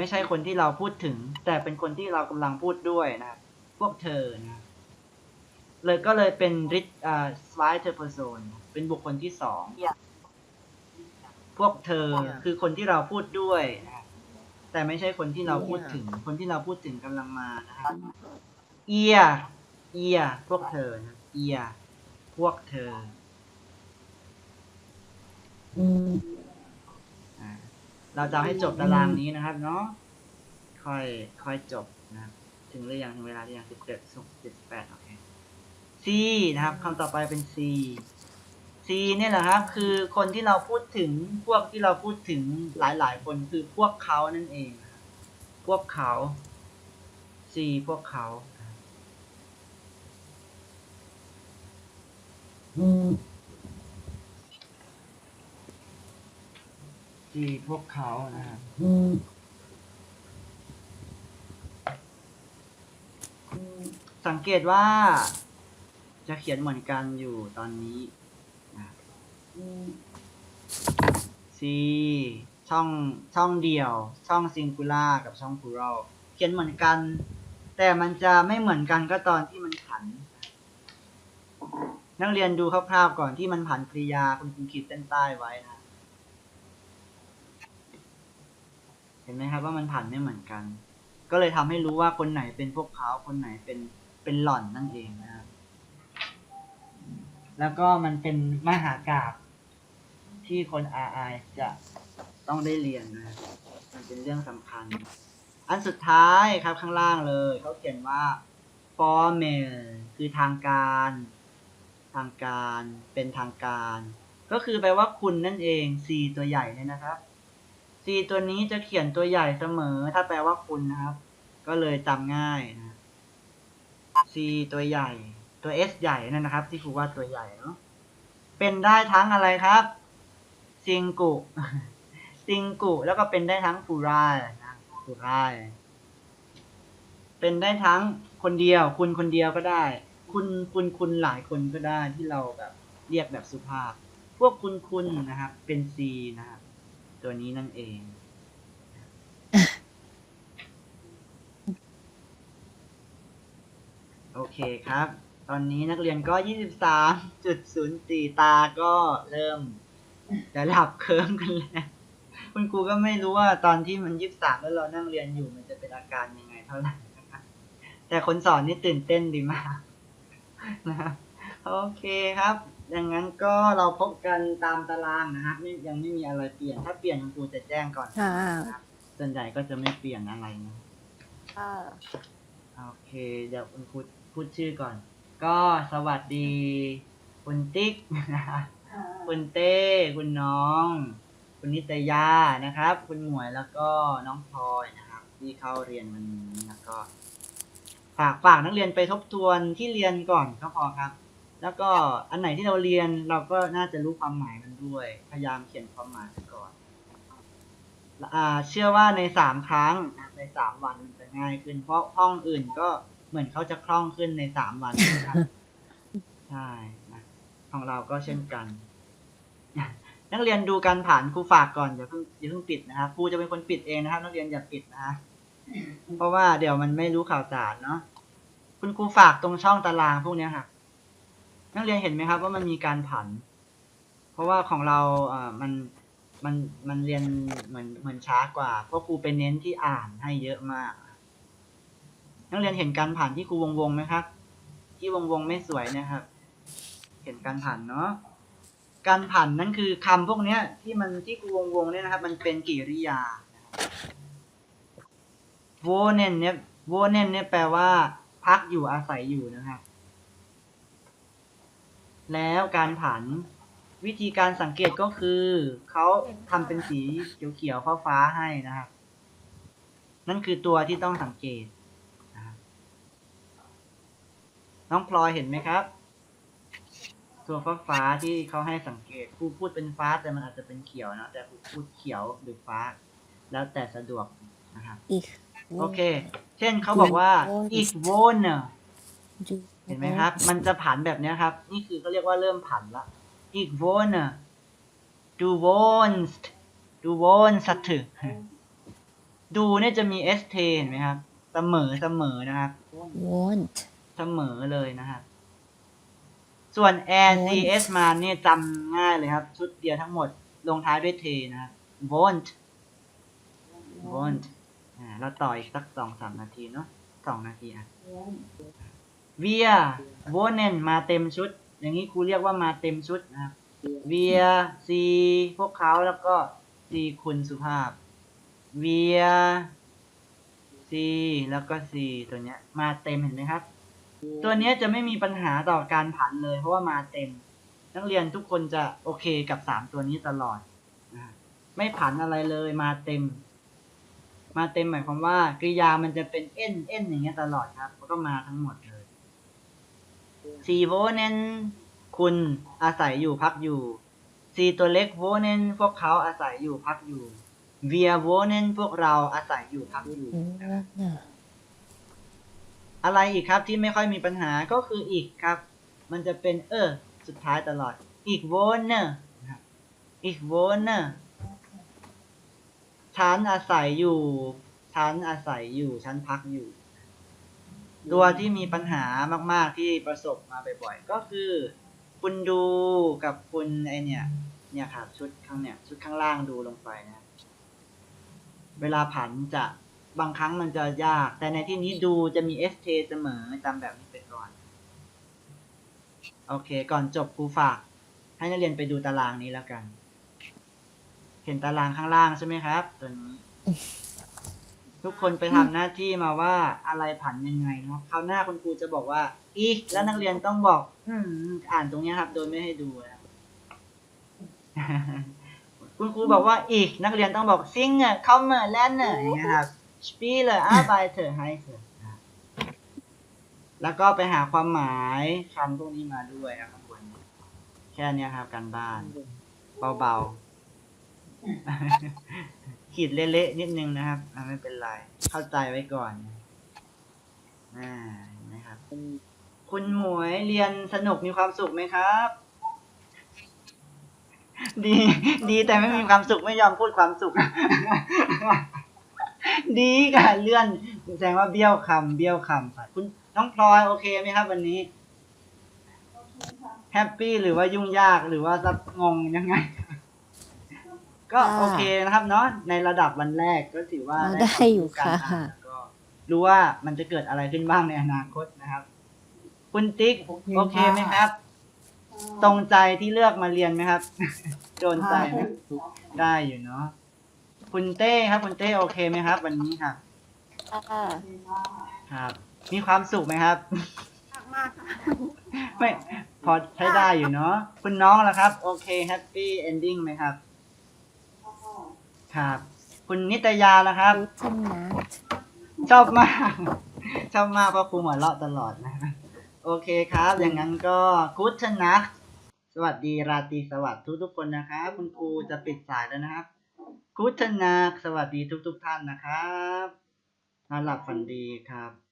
ไม่ใช่คนที่เราพูดถึง แต่เป็นคนที่เรากำลังพูดด้วยนะครับพวกเธอนะเลยก็เลยเป็นริอ่าสไ i เทอร์เพอร์โซนเป็นบุคคลที่สอง Yeah. พวกเธอ Yeah. คือคนที่เราพูดด้วยนะครับแต่ไม่ใช่คนที่เราพูด Yeah. ถึง คนที่เราพูดถึงกำลังมานะครับเอียเอียพวกเธอนะเอียพวกเธออ่า เราจะให้จบตารางนี้นะครับ เนาะค่อยค่อยจบนะครับถึงหรือยังถึงเวลาหรือยังสิบเจ็ดสิบเจ็ดแปดโอเค C นะครับคำต่อไปเป็น C C เนี่ยแหละครับ คือคนที่เราพูดถึงพวกที่เราพูดถึงหลายๆ คนคือพวกเขานั่นเอง พวกเขา C พวกเขา C พวกเขานะครับสังเกตว่า จะเขียนเหมือนกันอยู่ตอนนี้นะ C ช่องช่องเดี่ยว ช่อง singular กับช่อง plural เขียนเหมือนกัน แต่มันจะไม่เหมือนกันก็ตอนที่มันผัน นักเรียนดูคร่าวๆก่อนที่มันผันกริยาคุณครูขีดเส้นใต้ไว้นะ ห็นไหมครับว่ามันผันไม่เหมือนกัน ก็เลยทำให้รู้ว่าคนไหนเป็นพวกเขาคนไหนเป็นเป็นหล่อนนั่นเองนะครับแล้วก็มันเป็นมหากาบที่คนอาไอจะต้องได้เรียนนะมันเป็นเรื่องสำคัญ อันสุดท้ายครับข้างล่างเลยเขาเขียนว่า formal คือทางการ ทางการเป็นทางการ ก็คือแปลว่าคุณนั่นเอง C ตัวใหญ่เนี่ยนะครับ ตัวนี้จะเขียนตัวใหญ่เสมอ ถ้าแปลว่าคุณนะครับ ก็เลยจำง่ายนะ C ตัวใหญ่ ตัว S ใหญ่นั่นนะครับ ที่ครูว่าตัวใหญ่เนาะเป็นได้ทั้งอะไรครับซิงกุซิงกุแล้วก็เป็นได้ทั้งฟูรายนะฟูรายเป็นได้ทั้งคนเดียว คุณคนเดียวก็ได้ คุณคุณคุณหลายคนก็ได้ที่เราแบบ เรียกแบบสุภาพ พวกคุณคุณนะครับ เป็น C นะครับ ตัวนี้นั่นเอง โอเคครับ ตอนนี้นักเรียนก็ 23.04 ตาก็เริ่มจะหลับเคิมกันแล้ว คุณครูก็ไม่รู้ว่าตอนที่มัน 23 แล้วเรานั่งเรียนอยู่มันจะเป็นอาการยังไงเท่าไหร่แต่คนสอนนี่ตื่นเต้นดีมากนะครับ โอเคครับดังนั้นก็เราพบกันตามตารางนะครับไม่ยังไม่มีอะไรเปลี่ยน ถ้าเปลี่ยนคุณครูจะแจ้งก่อนค่ะนะครับส่วนใหญ่ก็จะไม่เปลี่ยนอะไรนะค่ะ โอเคเดี๋ยวคุณครูพูดชื่อก่อน ก็สวัสดีคุณติ๊กคุณเต้ คุณน้อง คุณนิตยานะครับ คุณหมวยแล้วก็น้องพลอยนะครับ ที่เข้าเรียนวันนี้แล้วก็ ฝากฝากนักเรียนไปทบทวนที่เรียนก่อนก็พอครับ แล้วก็อันไหนที่เราเรียนเราก็น่าจะรู้ความหมายมันด้วย พยายามเขียนความหมายไปก่อนอ่าเชื่อว่าในสามครั้งนะในสามวันมันจะง่ายขึ้น เพราะห้องอื่นก็เหมือนเขาจะคล่องขึ้นในสามวันนะครับใช่นะของเราก็เช่นกัน นักเรียนดูการผ่านครูฝากก่อนอย่าเพิ่งอย่าเพิ่งปิดนะครับครูจะเป็นคนปิดเองนะครับ นักเรียนอย่าปิดนะฮะเพราะว่าเดี๋ยวมันไม่รู้ข่าวสารเนาะคุณครูฝากตรงช่องตารางพวกเนี้ยครับ นักเรียนเห็นไหมครับว่ามันมีการผัน เพราะว่าของเราอ่ามันมันมันเรียนเหมือนเหมือนช้ากว่า เพราะครูไปเน้นที่อ่านให้เยอะมาก นักเรียนเห็นการผ่านที่ครูวงวงไหมครับ ที่วงวงไม่สวยนะครับ เห็นการผ่านเนาะการผ่านนั่นคือคำพวกเนี้ย ที่มันที่ครูวงวงเนี่ยนะครับ มันเป็นกริยาโวเนนเนี่ยโวเนนเนี่ยแปลว่า พักอยู่อาศัยอยู่นะครับ แล้วการผันวิธีการสังเกตก็คือเขาทำเป็นสีเขียวๆฟ้าๆให้นะครับ นั่นคือตัวที่ต้องสังเกตนะครับน้องพลอยเห็นไหมครับ ตัวฟ้าฟ้าๆที่เขาให้สังเกตครูพูดเป็นฟ้าแต่มันอาจจะเป็นเขียวนะแต่ครูพูดเขียวหรือฟ้า แล้วแต่สะดวกนะครับอีกโอเค เช่นเขาบอกว่าอีอีกกโวนเนอเห็นไหมครับ มันจะผันแบบเนี้ยครับ นี่คือเขาเรียกว่าเริ่มผันละอีกโวนอะดูโวนส์ดูโวนสัตถึดูเนี่ยจะมี st เห็นไหมครับ เสมอเสมอนะครับ want เสมอเลยนะครับส่วน air cs มาเนี่ยจำง่ายเลยครับ ชุดเดียวทั้งหมดลงท้ายด้วย t นะครับ won't won't อ่าเราต่ออีกสักสองสามนาทีเนาะสองนาทีอะ wir wohnen มาเต็มชุด อย่างนี้ครูเรียกว่ามาเต็มชุดนะครับ wir sie พวกเขาแล้วก็ sie คุณสุภาพ wir sie แล้วก็ sie ตัวเนี้ย มาเต็มเห็นไหมครับ ตัวเนี้ยจะไม่มีปัญหาต่อการผันเลย เพราะว่ามาเต็ม นักเรียนทุกคนจะโอเคกับสามตัวนี้ตลอด ไม่ผันอะไรเลยมาเต็ม มาเต็มหมายความว่ากริยามันจะเป็นเอ็นเอ็นอย่างเงี้ยตลอดครับแล้วก็มาทั้งหมดเล ซีโวเนนคุณอาศัยอยู่พักอยู่ซีตัวเล็กโวเนนพวกเขาอาศัยอยู่พักอยู่เวียโวเนนพวกเราอาศัยอยู่พักอยู่ wanna อะไรอีกครับที่ไม่ค่อยมีปัญหาก็คืออีกครับ มันจะเป็นเออ สุดท้ายตลอด อีกโวเนอร์อีกโวเนอร์ฉันอาศัยอยู่ ฉันอาศัยอยู่ ฉันพักอยู่ ตัวที่มีปัญหามาก ๆที่ประสบมาบ่อยๆก็คือ คุณดูกับคุณไอเนี่ยเนี่ยครับชุดข้างเนี่ยชุดข้างล่างดูลงไปนะ เวลาผันจะบางครั้งมันจะยาก แต่ในที่นี้ดูจะมี st เสมอจำแบบนี้ไปก่อน โอเค ก่อนจบครูฝาก ให้นักเรียนไปดูตารางนี้แล้วกัน เห็นตารางข้างล่างใช่ไหมครับ ตัวนี้ ทุกคนไปทำหน้าที่มาว่าอะไรผันยังไงเนาะคราวหน้าคุณครูจะบอกว่า อีแล้วนักเรียนต้องบอก อือ่านตรงนี้ครับ โดยไม่ให้ดูนะคุณครูบอกว่าอีก นักเรียนต้องบอกซิงเนอร์คัมเมอร์แลนเนอร์อย่างเงี้ยครับ Spieler Arbeiter heiße แล้วก็ไปหาความหมายคำพวกนี้มาด้วยนะครับข้างบนแค่นี้ครับการบ้าน เบาๆ ขีดเละๆนิดนึงนะครับอะไม่เป็นไรเข้าใจไว้ก่อนอ่านไหมครับ คุณหมวยเรียนสนุกมีความสุขไหมครับ ดี ดีแต่ไม่มีความสุขไม่ยอมพูดความสุข ดีค่ะเลื่อนแสดงว่าเบี้ยวคำเบี้ยวคำค่ะคุณน้องพลอยโอเคไหมครับ วันนี้แฮปปี้หรือว่ายุ่งยากหรือว่าจะงงยังไง ก็ค่ะโอเคนะครับเนาะในระดับวันแรกก็ถือว่าอ่าได้ได้อยู่วามรู้การค่ะอ่านแล้วก็รู้ว่ามันจะเกิดอะไรขึ้นบ้างในอนาคตนะครับ คุณติ๊กโอเคไหมครับ ตรงใจที่เลือกมาเรียนไหมครับโดนใจไหมได้อยู่เนาะคุณเต้ครับ คุณเต้โอเคไหมครับ วันนี้ครับค่ะครับ มีความสุขไหมครับมากค่ะไม่พอใช้ได้อยู่เนาะคุณน้องล่ะครับ โอเคแฮปปี้เอนดิ้งไหมครับ ครับ คุณนิตยาล่ะครับ guten Nacht ชอบมาก ชอบมากเพราะครูหัวเราะตลอดนะ โอเคครับ อย่างนั้นก็กุศนักสวัสดีราตรีสวัสดิ์ทุกทุกๆคนนะครับ คุณครูจะปิดสายแล้วนะครับกุศนักสวัสดีทุกทุก ๆ ท่านนะครับนอนหลับฝันดีครับ